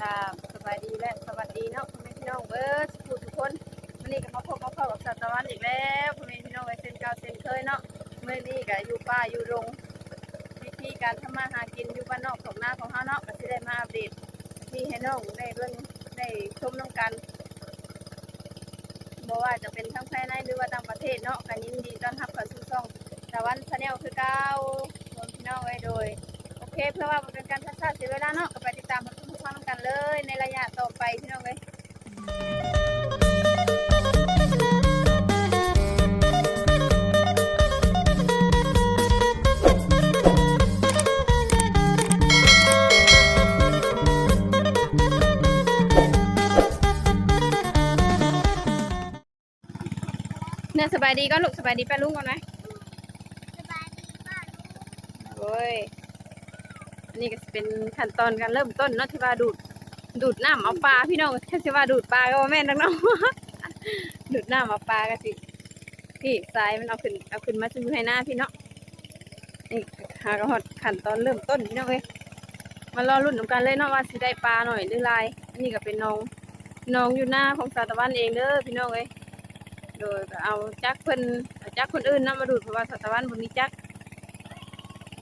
ครับสบายดีและสวัสดีเนาะพ่อแม่พี่น้องเบิร์ดทุกทุกคนวันนี้ก็มาพบมาเข้ากับสัตว์ตะวันอีกแล้วพ่อแม่พี่น้องไว้เส้นเก่าเส้นเคยเนาะเมื่อนี้ก็อยู่ป่าอยู่รงวิธีการทำมาหากินอยู่บ้านนอกของหน้าของเฮาเนาะก็สิได้มาอัปเดตที่ให้น้องได้เบิ่งได้ชมน้ำกันบ่ว่าจะเป็นทั้งภายในหรือว่าต่างประเทศเนาะก็ยินดีต้อนรับเข้าสู่ช่องตะวันชาแนลคือเก่าพ่อแม่พี่น้องไว้โดยโอเคเพื่อว่ามันเป็นการชัดชาเสียเวลาเนาะก็ไปติดตามมันทุก ความกันเลยในระยะต่อไปพี่น้องเลยเนี่ยสบายดีก็ลูกสบายดีป้าลุงก่อนไหมสบายดีป้าลุงโอ้ยอั นนี้ก็เป็นขั้นตอนการเริ่มต้นเนาะที่ว่าดูดดูดน้ำเอาปลาพี่น้องแค่สิว่าดูดปลาก็แม่นนักเนาะดูดน้ำเอาปลาก็สิพี่สายมันเอาขึ้นเอาขึ้นมาซื้อให้หน้าพี่เนาะนี่หากระหอดขั้นตอนเริ่มต้นพี่น้องเอ้ยมารอรุ่นนำกันเลยเนาะว่าสิได้ปลาหน่อยหรือลายอันนี่ก็เป็นน้องน้องอยู่หน้าของสาตะวันเองเด้อพี่น้องเอ้ยโดยก็เอาจักเพิ่นจักคนอื่นนํมาดูดเพราะว่าสาตะวันบ่มีจัก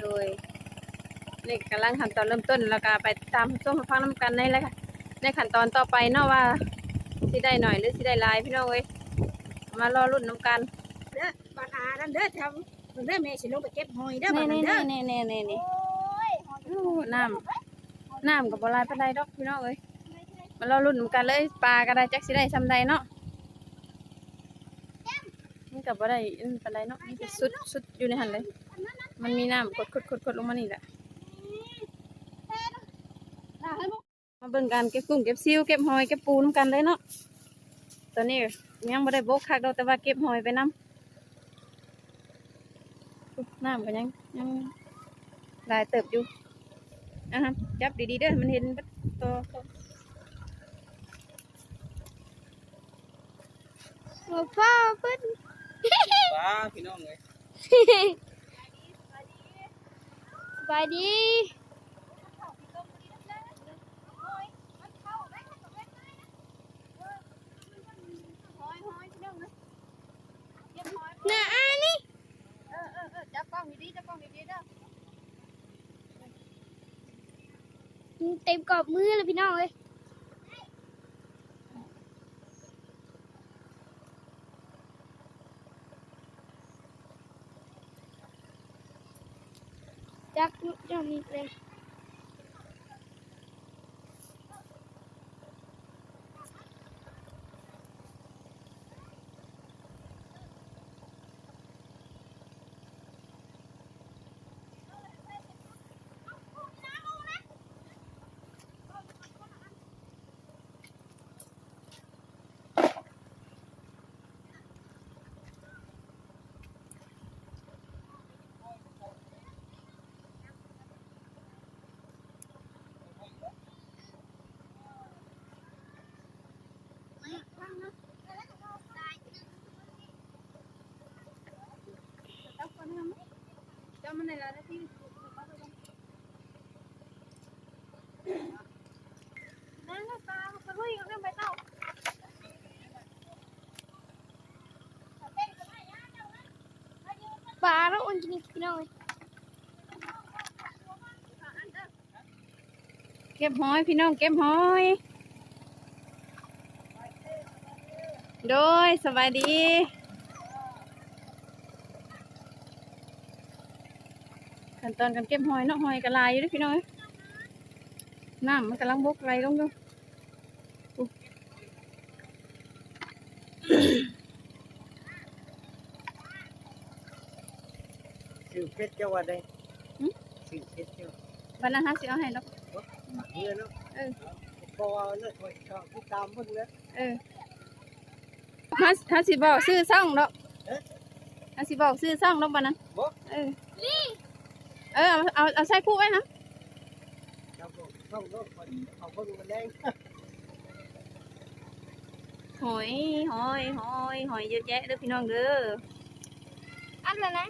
โดย นี่กำลังขั้นตอนเริ่มต้นแล้วก็ไปตามส้มมาฟังน้ำกันในเลยค่ะในขั้นตอนต่อไปเนาะว่าสิได้หน่อยหรือสิได้หลายพี่น้องเอ้ยมารอรุ่นน้ำกันเด้อบ้านอานั่นเด้อทำเด้อแม่สิลงไปเก็บหอยเด้อบ้านี่นนั้นนี่เด้อนี่นี่นี่นี่โอ้ยหอยโอ้น้ำน้ำกับบหลายปานใดดอกพี่น้องเอ้ยมารอรุ่นน้ำกันเลยปลาก็ได้จักสิได้ซำใดเนาะนี่กับบ่ได้อันปานใดเนาะนี่ก็สุดสุดอยู่ในหันเลย มันมีน้ำกดกดกดกดลงมานี่แหละน่าให้บ่ มาเบิ่งการเก็บกุ้งเก็บซิวเก็บหอยเก็บปูน้ำกันเลยเนาะตอนนี้ยังไม่ได้โบกคักดอกแต่ว่าเก็บหอยไปน้ำอุ๊ยน้ำก็ยังยังหลายเติบอยู่อะฮะจับดีๆเด้อมันเห็นเบิดตัวโอ้พ่อเพิ่นป้าพี่น้องเลยสบายดี น่าอานี่เออเออเออจับกล้องดีๆจับกล้องดีๆเด้อเต็มกรอบมือเลยพี่น้องเอ้ยจักยุจังนี้เลย จับก่อนนะมั้ยจับมันในร้านที่นั่งตาไปลุยกันเรื่ ขั้นตอนการเก็บหอยเนาะหอยกระลายอยู่เด้วยพี่น้องเอ้ยน้ำมันกำลังบกไหลลงอยู่สื่อเพชรเจ้าว่าได้สื่อเพชรเจ้าวันนั้นฮะสิเอาให้ดอกเนื้อเนาะเออพอเลิกไปก็ติดตามเพิ่นเลยเออฮะฮะสิบอกซื้อซ่องดอกเอ๊ะฮะสิบอกซื้อซ่องดอกวันนั้นบ่เออ เออเอาเอาเอาใส่คู่ไว้นะเราก็ต้องเลิกไปเอาเพิ่นมาแดงหอยหอยหอยหอยเยอะแยะเด้อพี่น้องเด้ออันนั้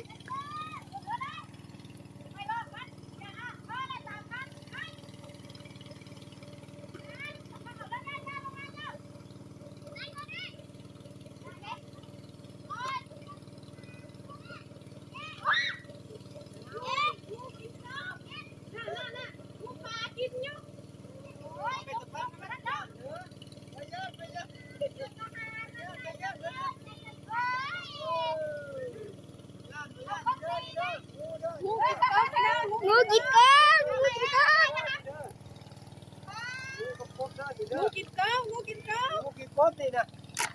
กินก้าวงูกินก้าวงูกินก้าวงูกินก้าวงูกินกบนี่นะ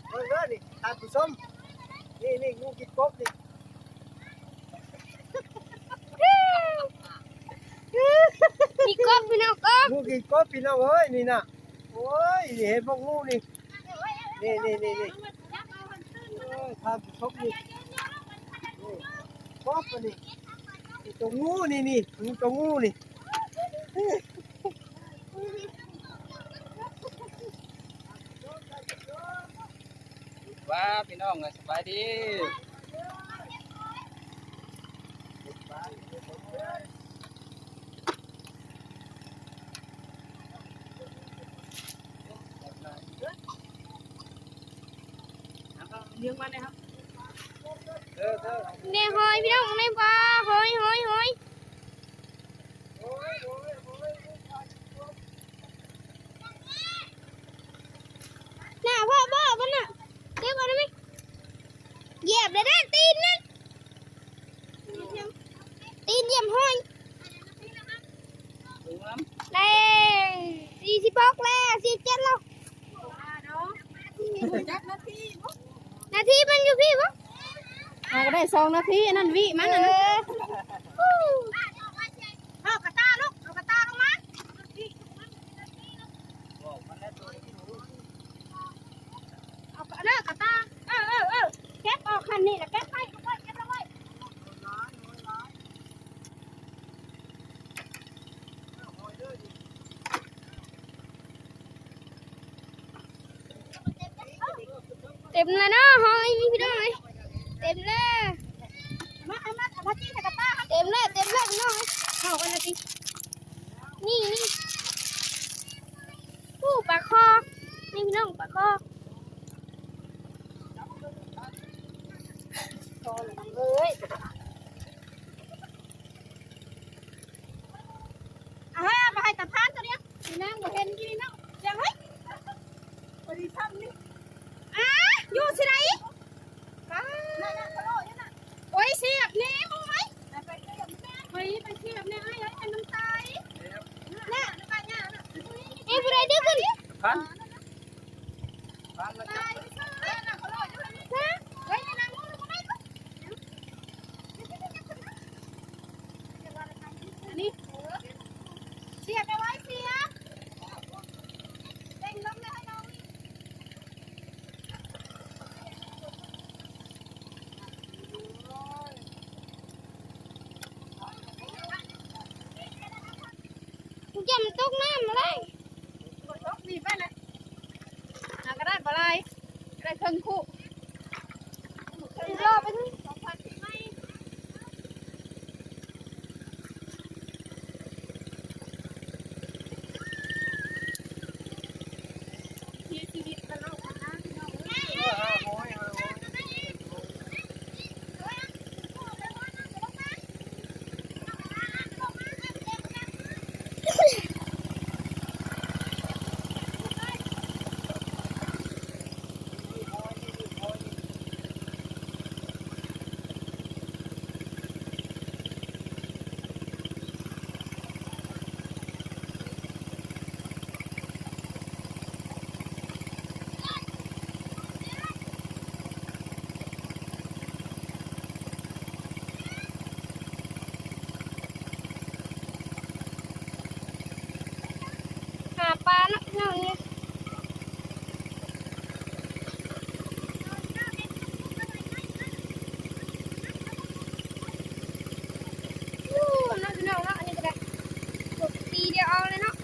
เบิ่เด้อนี่ท่านผู้ชมนี่นี่งูกินกบนี่มีกบพี่น้องกบงูกินกบพี่น้องเอ้ยนี่นะโอ้ยเห็นพวกงูนี่นี่นี่นี่นี่โอ้ยทำานชมนี่กบนี่ ตัวงูนี่นี่ตัวงูนี่ว่าพี่น้องสบายดีเลี้ยงมันนะครับ เออเออเนี่ยหอยพี่น้องในปลาหอยหอยหอยโอ้ยโอ้ยโอ้ยน่าพ่อบ้าปะน่ะเก็บเอาได้ไหมเหยียบเลยนะตีนนั่นตีนเหยียบหอยได้สี่สิบหกแล้วสี่เจ็ดแล้วนาทีนาทีมันอยู่พี่ปะอ่าก็ได้สองนาทีอันนั่นวิมันเอน่ะนะอฮู้เอากระตาลูกเอากระตาลงมาบอกมันแล้วตัวนี้เอากระเลิกกระตาเออเออเออแก๊บออกคันนี่แหละแก๊บไปเอาไว้แก๊บเอาไว้เต็มเลยเนาะหอยมีพี่น้องเลยเต็มเลยมาเอามาเอามาจี้มใส่กระตาเต็มเลยเต็มเลยน้องเลยเอากันนาทีนี่นี่ผู้ปลาคอนี่พี่น้องปลาคอเอ้ยเอาให้มาให้ตาพานตัวเนี้ยนี่นั่งบ่เห็นกี่นี่เนาะยังไงบริษัทนี่อะอยู่ที่ไหนป้านั่นน่ะกระโดดนั่นน่ะโอ้ยเสียบแน่มึงไหมไปเสียบแน่เฮ้ยไปเสียบแน่ไอ้ไอ้ให้มันตายน่ะน่ะไปเนี่ยน่ะ เอ้ยผู้ใดเดือดกัน พันพันมาจับ ตายเฮ้ยน่ะกระโดดอยู่นั่นน่ะเฮ้ยนั่งมึงมึงไม่รู้อันนี้เสียบไปไว้เสียบเด้งลงเลยให้น้อง กูจะมันตกน้ำมาเลย กดยก นี่ไปเลยอ่าก็ได้ปลาไหลก็ได้เครื่องคู่รอไป ที่ชีวิตตลกนะพี่น้องเอ้ย หาปลาเนาะพี่น้องเนี่ยอู้เนาะพี่น้องเนาะอันนี้ก็ได้กดตีเดียวเอาเลยเนาะ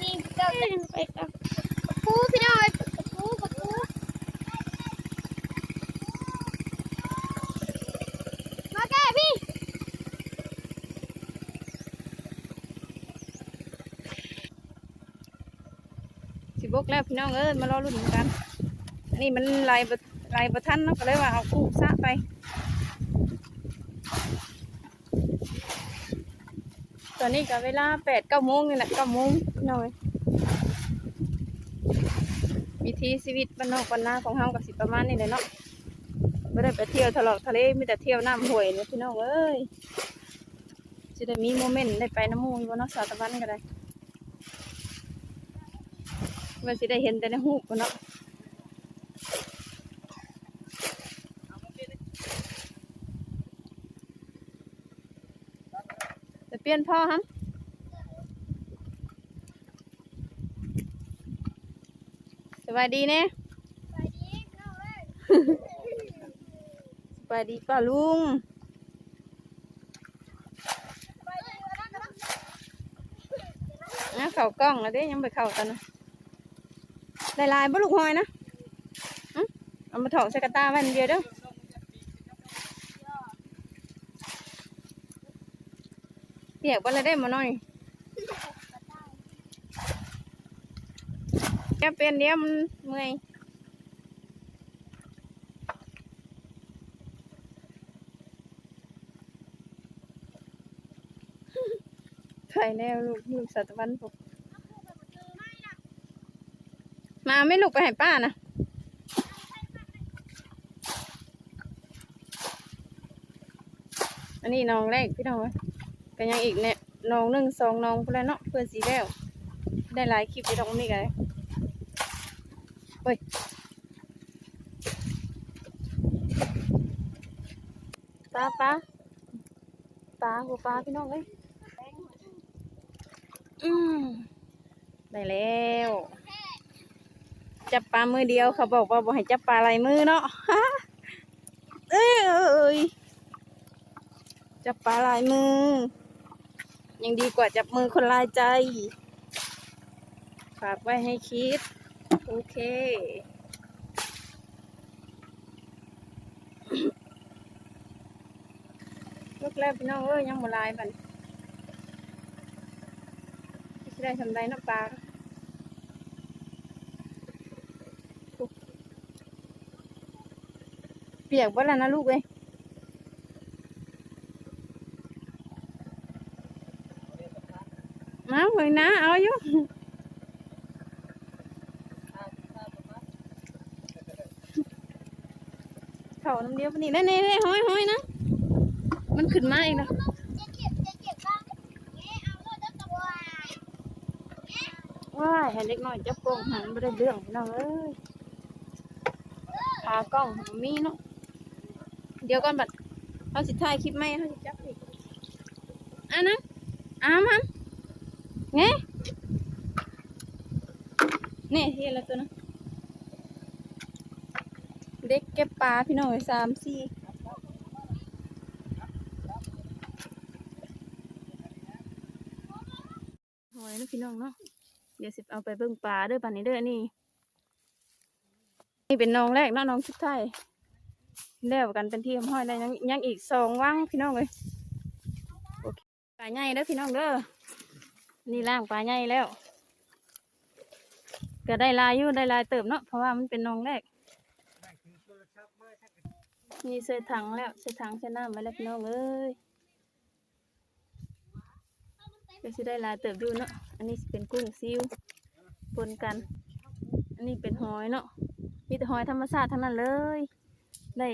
นี่เจ้าจะไปกับปูพี่น้องเอ้ยกับปูกับปู มาแก้พี่ สิบกแล้วพี่น้องเอ้ยมารอรุ่นกัน อันนี้มันลายลายประทันเนาะก็เลยว่าเอาคู่ซะไป ตอนนี้ก็เวลาแปดเก้าโมงนี่แหละเก้าโมงพี่น้อยวิธีชีวิตบ้านนอกบ้านนาของเฮากับสิประมาณนี้เลยเนาะ ไม่ได้ไปเที่ยวทะเลาะทะเลมีแต่เที่ยวน้ำห้วยเนี่ยพี่น้องเอ้ยจะได้มีโมเมนต์ได้ไปน้ำมูกบ่เนาะสาตะวันก็ได้ว่าสิได้เห็นแต่ในหูปเนาะจะเปลี่ยนพ่อฮัมสวัสดีเนี่ย ไปดีน้องเอ้ย สวัสดีป้าลุงนะเข่ากล้องแล้วเด้ยังไปเข่ากันนะได้ลายบ่ลูกหอยนะอื้อเอามาถอกใส่กระตาไว้อันเดียวเด้อเปียกบ่เลยได้มาหน่อยแกเป็นเดียวมันเมื่อย ไข่แนวลูกลูกสัตวันพวกมาไม่ลูกไปให้ป้านะอันนี้น้องแรกพี่น้องเอ้ยก็ยังอีกเนี่ยน้องหนึ่งสองน้องเพื่อนเนาะเพื่อนสีแล้ว ได้หลายคลิปไปตรงนี้กันเฮ้ยปลาปลาปลาหัวปลาพี่น้องเอ้ย อืมได้แล้ว จับปลามือเดียวเขาบอกว่าบ่ให้จับปลาลายมือเนาะเอ้ยเอ้ยจับปลาลายมือ ยังดีกว่าจับมือคนลายใจ ฝากไว้ให้คิด โอเคลูกแรกพี่น้องเอ้ยยังบ่หลายบัน ได้ทำได้น้ำปลาเปียกบ่แล้วนะลูกเอ้ยมาเบิ่งนะเอาอยู่เขาน้ำเดียวปนนี่นี่นี่ห้อยห้อยนะ มันขึ้นมาอีกแล้วจะเก็บจะเก็บบ้างแง่เอาเลยเด้อตัว ว้ายให้เล็กน้อยจับกล้องหันไม่ได้เรื่องพี่น้องเอ้ยขากล้องมีเนาะเดี๋ยวก่อนบัดเขาสิถ่ายคลิปไหมเขาสิจับอีกอะนะอามันไงนี่เฮียอะตัวนะเด็กเก็บปลาพี่น้องไว้สามสี่หอยนะพี่น้องเนาะ ดี๋ยวสิเอาไปเบิ่งปลาเด้อปันนี้เด้อนี่ นี่เป็นน้องแรกเนาะน้องชุดไทยแล้วกันเป็นที่ห้อยได้ยังยังอีกสองว่างพี่น้องเลยปลาใหญ่เด้อพี่น้องเด้อนี่ล่างปลาใหญ่แล้ว ก็ได้ลายอยู่ได้ลายเติมเนาะเพราะว่ามันเป็นน้องแรกนี่ใส่ถังแล้วใส่ถังใส่น้ำไว้แล้วพี่น้องเอ้ย ก็สิได้ลายเติบดูเนาะ อันนี้เป็นกุ้งซิวปนกัน อันนี้เป็นหอยเนาะ มีแต่หอยธรรมชาติทั้งนั้นเลย ได้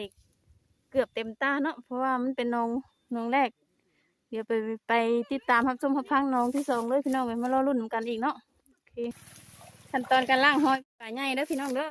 เกือบเต็มตาเนาะ เพราะว่ามันเป็นน้องน้องแรก เดี๋ยวไปไปติดตามรับชมรับฟังน้องที่สองเลยพี่น้องไปมารอรุ่นนกันอีกเนาะ โอเค ขั้นตอนการล่างหอยปลาใหญ่เด้อพี่น้องเด้อ